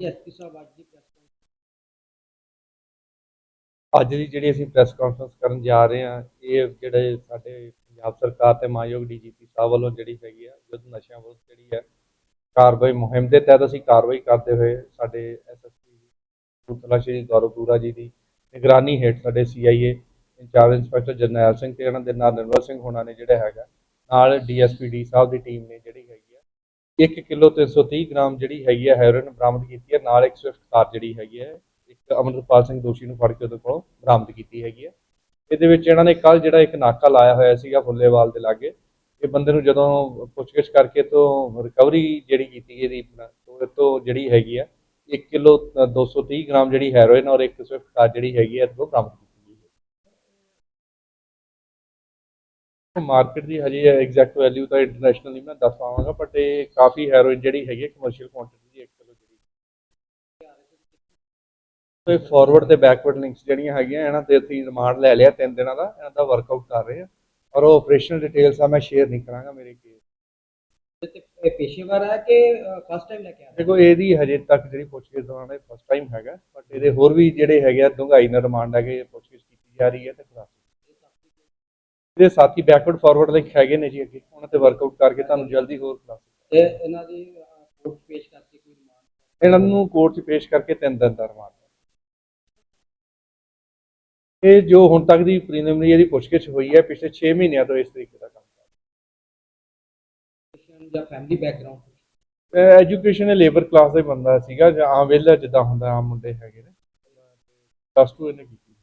SP ਸਾਹਿਬ ਅੱਜ ਦੀ press ਅੱਜ ਦੀ ਜਿਹੜੀ ਅਸੀਂ ਪ੍ਰੈਸ ਕਾਨਫਰੰਸ ਕਰਨ ਜਾ ਰਹੇ ਹਾਂ, ਇਹ ਜਿਹੜੇ ਸਾਡੇ ਪੰਜਾਬ ਸਰਕਾਰ ਤੇ ਮਾਨਯੋਗ ਡੀਜੀਪੀ ਸਾਹਿਬ ਵੱਲੋਂ ਜਿਹੜੀ ਹੈਗੀ ਆ, ਯੁੱਧ ਨਸ਼ਿਆਂ ਵਿਰੁੱਧ ਜਿਹੜੀ ਹੈ ਕਾਰਵਾਈ ਮੁਹਿੰਮ ਦੇ ਤਹਿਤ ਅਸੀਂ ਕਾਰਵਾਈ ਕਰਦੇ ਹੋਏ ਸਾਡੇ ਐਸਐਸਪੀ ਕਪੂਰਥਲਾ ਸ਼੍ਰੀ ਗੌਰਵਪੂਰਾ ਜੀ ਦੀ ਨਿਗਰਾਨੀ ਹੇਠ ਸਾਡੇ CIA incharge inspector Jarnail Singh ਤੇ ਇਹਨਾਂ ਦੇ ਨਾਲ ਨਿਰਮਲ ਸਿੰਘ ਹੋਣਾ ਨੇ ਜਿਹੜਾ ਹੈਗਾ, ਨਾਲ ਡੀਐਸਪੀ ਡੀ ਸਾਹਿਬ ਦੀ ਟੀਮ ਨੇ 1 ਕਿਲੋ 330 ਗ੍ਰਾਮ ਜਿਹੜੀ ਹੈਗੀ ਹੈ ਹੈਰੋਇਨ ਬਰਾਮਦ ਕੀਤੀ ਹੈ, ਨਾਲ ਇੱਕ ਸਵਿਫਟ ਕਾਰ ਜਿਹੜੀ ਹੈਗੀ ਹੈ, ਇੱਕ ਅਮਰਪਾਲ ਸਿੰਘ ਦੋਸ਼ੀ ਨੂੰ ਫੜ ਕੇ ਉਹਦੇ ਕੋਲੋਂ ਬਰਾਮਦ ਕੀਤੀ ਹੈਗੀ ਹੈ। ਇਹਦੇ ਵਿੱਚ ਇਹਨਾਂ ਨੇ ਕੱਲ ਜਿਹੜਾ ਇੱਕ ਨਾਕਾ ਲਾਇਆ ਹੋਇਆ ਸੀਗਾ ਫੁੱਲੇਵਾਲ ਦੇ ਲਾਗੇ। ਇਹ ਬੰਦੇ ਨੂੰ ਜਦੋਂ ਪੁੱਛਗਿੱਛ ਕਰਕੇ ਤੋਂ ਰਿਕਵਰੀ ਜਿਹੜੀ ਕੀਤੀ ਇਹਦੀ, ਤੋਂ ਤੋਂ ਜਿਹੜੀ ਹੈਗੀ ਆ 1 ਕਿਲੋ 230 ਗ੍ਰਾਮ ਜਿਹੜੀ ਹੈਰੋਇਨ ਔਰ ਇੱਕ ਸਵਿਫਟ ਕਾਰ ਜਿਹੜੀ ਹੈਗੀ ਹੈ ਇਹ ਤੋਂ ਬਰਾਮਦ ਮਾਰਕੀਟ ਦੀ ਹਜੇ ਐਗਜ਼ੈਕਟ ਵੈਲਿਊ ਤਾਂ ਇੰਟਰਨੈਸ਼ਨਲ ਨਹੀਂ ਮੈਂ ਦੱਸ ਪਾਵਾਂਗਾ ਬਟ ਇਹ ਕਾਫੀ ਹੈਰੋਇਨ ਜਿਹੜੀ ਹੈਗੀ ਕਮਰਸ਼ੀਅਲ ਕੁਆਂਟੀਟੀ ਦੀ 1 ਕਿਲੋ ਜਿਹੜੀ ਤੇ ਫਾਰਵਰਡ ਤੇ ਬੈਕਵਰਡ ਲਿੰਕਸ ਜਿਹੜੀਆਂ ਹੈਗੀਆਂ ਇਹਨਾਂ ਤੇ ਅਸੀਂ ਰਿਮਾਂਡ ਲੈ ਲਿਆ ਤਿੰਨ ਦਿਨਾਂ ਦਾ ਇਹਨਾਂ ਦਾ ਵਰਕਆਊਟ ਕਰ ਰਹੇ ਹਾਂ। ਔਰ ਉਹ ਆਪਰੇਸ਼ਨਲ ਡਿਟੇਲਸ ਆ ਮੈਂ ਸ਼ੇਅਰ ਨਹੀਂ ਕਰਾਂਗਾ ਮੇਰੇ ਕੇਸ ਤੇ ਇਹ ਪੇਸ਼ੇਵਰ ਹੈ ਕਿ ਫਸਟ ਟਾਈਮ ਲੈ ਕੇ ਆ ਦੇਖੋ ਇਹਦੀ ਹਜੇ ਤੱਕ ਜਿਹੜੀ ਪੁੱਛਗਿੱਛ ਦੌਰਾਨ ਇਹ ਫਸਟ ਟਾਈਮ ਹੈਗਾ ਬਟ ਇਹਦੇ ਹੋਰ ਵੀ ਜਿਹੜੇ ਹੈਗੇ ਆ ਡੂੰਘਾਈ ਨਾਲ ਰਿਮਾਂਡ ਹੈਗੇ ਪੁੱਛਗਿੱਛ ਕੀਤੀ ਜਾ ਰਹੀ ਹੈ ਤੇ ਖੁਲਾਸੇ ਇਹਦੇ ਸਾਥੀ ਬੈਕਵਰਡ ਫਾਰਵਰਡ ਲਿੰਕ ਹੈਗੇ ਨੇ ਜੀ ਅੱਗੇ। ਉਹਨਾਂ ਤੇ ਵਰਕਆਊਟ ਕਰਕੇ ਤੁਹਾਨੂੰ ਜਲਦੀ ਹੋਰ ਖੁਲਾਸੇ ਤੇ ਇਹਨਾਂ ਦੀ ਕੋਰਟ ਪੇਸ਼ ਕਰਕੇ ਕੋਈ ਰਿਮਾਂਡ ਇਹਨਾਂ ਨੂੰ ਕੋਰਟ 'ਚ ਪੇਸ਼ ਕਰਕੇ ਤਿੰਨ ਦਿਨ ਦਾ ਰਿਮਾਂਡ ਇਹ ਜੋ ਹੁਣ ਤੱਕ ਦੀ ਪ੍ਰੀਲਿਮਿਨਰੀ ਇਹਦੀ ਪੁੱਛਗਿੱਛ ਹੋਈ ਹੈ ਪਿਛਲੇ 6 ਮਹੀਨਿਆਂ ਤੋਂ ਇਸ ਤਰੀਕੇ ਦਾ ਕੰਮ ਕਰ ਜਾਂ ਫੈਮਿਲੀ ਬੈਕਗ੍ਰਾਉਂਡ ਰਿਹਾ ਐਜੂਕੇਸ਼ਨ ਇਹ ਲੇਬਰ ਕਲਾਸ ਦਾ ਹੀ ਬੰਦਾ ਸੀਗਾ ਜਾਂ ਆਮ ਵਿਹਲਾ ਜਿੱਦਾਂ ਹੁੰਦਾ ਆਮ ਮੁੰਡੇ ਹੈਗੇ ਨੇ। ਪਲੱਸ 2 ਇਹਨੇ ਕੀਤੀ।